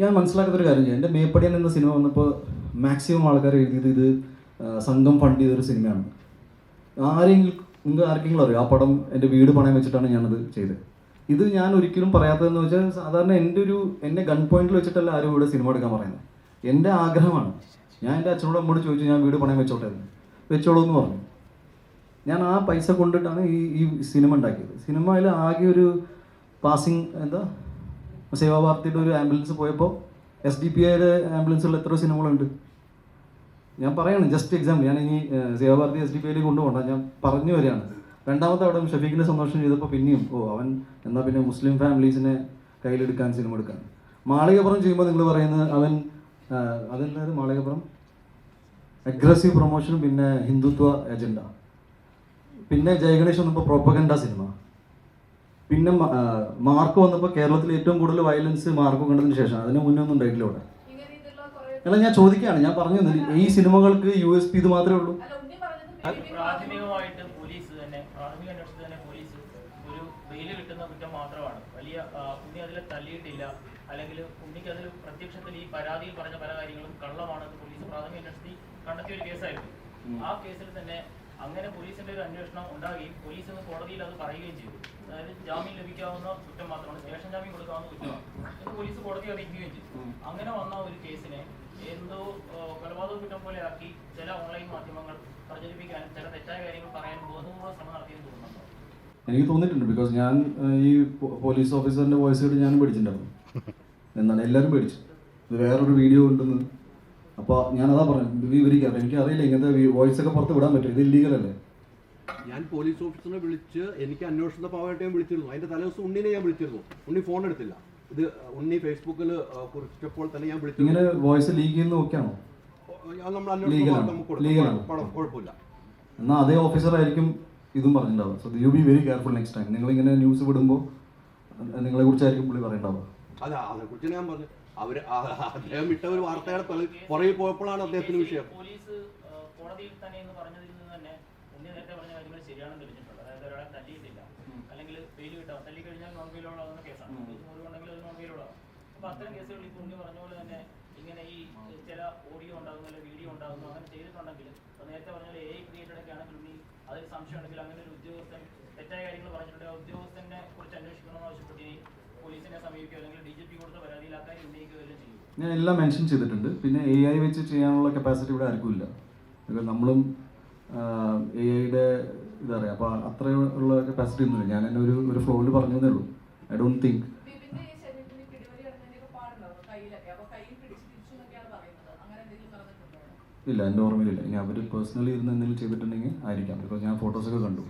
ഞാൻ മനസ്സിലാക്കാത്തൊരു കാര്യം ചെയ്യാം. എന്റെ മേപ്പടിയൻ എന്ന സിനിമ വന്നപ്പോൾ മാക്സിമം ആൾക്കാർ എഴുതിയത് ഇത് സംഘം ഫണ്ട് ചെയ്തൊരു സിനിമയാണ്. ആരെങ്കിലും നിങ്ങൾക്ക് ആർക്കെങ്കിലും അറിയാം? ആ പടം എന്റെ വീട് പണയം വെച്ചിട്ടാണ് ഞാനത് ചെയ്തത്. ഇത് ഞാൻ ഒരിക്കലും പറയാത്തതെന്ന് വെച്ചാൽ സാധാരണ എന്റെ ഒരു എന്നെ ഗൺ പോയിന്റിൽ വെച്ചിട്ടല്ല ആരും ഇവിടെ സിനിമ എടുക്കാൻ പറയുന്നത്. എന്റെ ആഗ്രഹമാണ്. ഞാൻ എന്റെ അച്ഛനോട് അമ്മോട് ചോദിച്ചു ഞാൻ വീട് പണയം വെച്ചോട്ടെ വെച്ചോളൂ എന്ന് പറഞ്ഞു. ഞാൻ ആ പൈസ കൊണ്ടിട്ടാണ് ഈ ഈ സിനിമ ഉണ്ടാക്കിയത്. സിനിമയിൽ ആകെ ഒരു പാസിങ് എന്താ? സേവാഭാരതിയുടെ ഒരു ആംബുലൻസ് പോയപ്പോൾ എസ് ഡി പി ഐയുടെ ആംബുലൻസിൽ എത്ര സിനിമകളുണ്ട്. ഞാൻ പറയാണ് ജസ്റ്റ് എക്സാമ്പിൾ ഞാൻ ഇനി സേവാഭാരതി എസ് ഡി പി ഐയിൽ കൊണ്ടുപോകണ്ട. ഞാൻ പറഞ്ഞു വരികയാണ്. രണ്ടാമത്തെ അവിടെ ഷഫീഖിനെ സന്തോഷം ചെയ്തപ്പോൾ പിന്നെയും ഓ അവൻ എന്നാൽ പിന്നെ മുസ്ലിം ഫാമിലീസിനെ കയ്യിലെടുക്കാൻ സിനിമ എടുക്കാൻ. മാളികപ്പുറം ചെയ്യുമ്പോൾ നിങ്ങൾ പറയുന്നത് അവൻ അതെല്ലാവരും മാളികപ്പുറം? അഗ്രസീവ് പ്രൊമോഷനും പിന്നെ ഹിന്ദുത്വ അജണ്ട പിന്നെ ജയഗണേഷ് വന്നപ്പോൾ പ്രൊപ്പഗണ്ട സിനിമ. പിന്നെ മാർക്ക് വന്നപ്പോൾ കേരളത്തിൽ ഏറ്റവും കൂടുതൽ വയലൻസ് മാർക്ക് കണ്ടതിന് ശേഷം അതിന് മുന്നേ ഒന്നും ഉണ്ടായിട്ടില്ല ഇവിടെ. അല്ല ഞാൻ ചോദിക്കുകയാണ് ഞാൻ പറഞ്ഞു ഈ സിനിമകൾക്ക് യു എസ് പി ഇത് മാത്രമേ ഉള്ളൂ. അല്ല ഉണ്ണി പറഞ്ഞത് പ്രാഥമികമായിട്ട് പോലീസ് തന്നെ പ്രാഥമിക അന്വേഷണത്തിൽ തന്നെ പോലീസ് ഒരു വെയിൽ കിട്ടുന്ന കുറ്റം മാത്രമാണ്. വലിയ ഉണ്ണി അതിൽ തല്ലിയിട്ടില്ല അല്ലെങ്കിൽ ഉണ്ണിക്ക് അതിൽ പ്രത്യക്ഷത്തിൽ ഈ പരാതിയിൽ പറഞ്ഞ പല കാര്യങ്ങളും കള്ളമാണെന്ന് പോലീസ് പ്രാഥമിക അന്വേഷണത്തിൽ കണ്ടെത്തിയ ഒരു കേസായിരുന്നു ആ കേസിൽ തന്നെ അങ്ങനെ പോലീസിന്റെ ഒരു അന്വേഷണം ഉണ്ടാകുകയും പോലീസ് ഇന്ന് കോടതിയിൽ അത് പറയുകയും ചെയ്തു. അതായത് ജാമ്യം ലഭിക്കാവുന്ന കുറ്റം മാത്രമാണ് സ്റ്റേഷൻ ജാമ്യം കൊടുക്കാവുന്ന കുറ്റമാണ്. എന്ന് പോലീസ് കോടതി അറിയിക്കുകയും ചെയ്തു. അങ്ങനെ വന്ന ഒരു കേസിനെ എന്തോ കൊലപാതക കുറ്റം പോലെ ആക്കി ചില ഓൺലൈൻ മാധ്യമങ്ങൾ പ്രചരിപ്പിക്കാനും ചില തെറ്റായ കാര്യങ്ങൾ പറയാനും ബോധപൂർവം ശ്രമം നടത്തിയെന്ന് തോന്നുന്നുണ്ടോ? എനിക്ക് തോന്നിയിട്ടുണ്ട് ബിക്കോസ് ഞാൻ ഈ പോലീസ് ഓഫീസറിന്റെ വോയിസ് കേട്ട് ഞാനും പേടിച്ചിട്ടുണ്ടായിരുന്നു. എന്നാണ് എല്ലാവരും പേടിച്ചു ഇത് വേറൊരു വീഡിയോ ഉണ്ടെന്ന്. അപ്പോൾ ഞാൻ അതാ പറഞ്ഞു വിവരിക്കാം എനിക്ക് അറിയില്ല ഇങ്ങനത്തെ വോയിസ് ഒക്കെ പുറത്ത് വിടാൻ പറ്റും ഇത് ഇല്ലീഗൽ അല്ലേ? ഞാൻ പോലീസ് ഓഫീസറിനെ വിളിച്ച് എനിക്ക് അന്വേഷണ പാവമായിട്ട് ഞാൻ വിളിച്ചിരുന്നു. അതിന്റെ തലേദിവസം ഉണ്ണിനെ ഞാൻ വിളിച്ചിരുന്നു. ഉണ്ണി ഫോൺ എടുത്തില്ല. ഇത് ഉണ്ണി ഫേസ്ബുക്കിൽ കുറിച്ചപ്പോൾ തന്നെ ഞാൻ വിളിച്ചു. ഇങ്ങനെ വോയിസ് ലീക്ക് ചെയ്യുന്ന നോക്കിയാണോ? നമ്മൾ അന്വേഷണ കുഴപ്പമില്ല. എന്നാൽ അതേ ഓഫീസറായിരിക്കും ഇതും പറഞ്ഞിട്ടുണ്ടാവുക. So you be very careful next time നിങ്ങൾ ഇങ്ങനെ ന്യൂസ് വിടുമ്പോൾ നിങ്ങളെ കുറിച്ചായിരിക്കും പുള്ളി അതെ അതെ അതേക്കുറിച്ച് ഞാൻ പറഞ്ഞു. അവർ അദ്ദേഹം ഇട്ട ഒരു വാർത്തയുടെ പിറ- പുറകിൽ പോയപ്പോഴാണ് അദ്ദേഹത്തിന് വിഷയം. പോലീസ് കോടതിയിൽ തന്നെ എന്ന് പറഞ്ഞതിൽ നിന്ന് തന്നെ ഉണ്ണി നേരത്തെ പറഞ്ഞ കാര്യങ്ങൾ ശരിയാണെന്ന് തെളിഞ്ഞിട്ടുണ്ട്. അതായത് ഒരാളെ തല്ലിയിട്ടില്ല. അല്ലെങ്കിൽ ബെയിൽ കിട്ടാം തല്ലി കഴിഞ്ഞാൽ നോൺ ബെയിലോളാകുന്ന കേസാണ് മുറിവുണ്ടെങ്കിൽ അത് നോൺ അപ്പൊ അത്തരം കേസുകളിൽ ഉണ്ണി പറഞ്ഞ പോലെ തന്നെ ഇങ്ങനെ ഈ ചില ഓഡിയോ ഉണ്ടാകുന്നു അല്ലെങ്കിൽ വീഡിയോ ഉണ്ടാകുന്നു അങ്ങനെ ചെയ്തിട്ടുണ്ടെങ്കിൽ നേരത്തെ പറഞ്ഞ ക്രിയേറ്റഡ് ഒക്കെ ആണെങ്കിൽ ഉണ്ണി അതിൽ സംശയം ഉണ്ടെങ്കിൽ അങ്ങനെ ഒരു ഉദ്യോഗസ്ഥൻ തെറ്റായ കാര്യങ്ങൾ പറഞ്ഞിട്ടുണ്ടെങ്കിൽ ആ ഉദ്യോഗസ്ഥനെ കുറിച്ച് അന്വേഷിക്കണമെന്ന് ആവശ്യപ്പെട്ട് ഡി ഞാൻ എല്ലാം മെൻഷൻ ചെയ്തിട്ടുണ്ട്. പിന്നെ എ ഐ വെച്ച് ചെയ്യാനുള്ള കപ്പാസിറ്റി ഇവിടെ ആർക്കും ഇല്ല. നമ്മളും എ ഐയുടെ ഇതാ പറയുക അപ്പോൾ അത്രയുള്ള കപ്പാസിറ്റി ഒന്നുമില്ല. ഞാൻ എന്നെ ഒരു ഒരു ഫ്ലോയിൽ പറഞ്ഞതേ ഉള്ളൂ. I don't think. ഇല്ല എന്റെ ഓർമ്മയിലില്ല. ഇനി അവർ പേഴ്സണലി ഇരുന്ന് എന്തെങ്കിലും ചെയ്തിട്ടുണ്ടെങ്കിൽ ആയിരിക്കാം. ബിക്കോസ് ഞാൻ ഫോട്ടോസൊക്കെ കണ്ടു.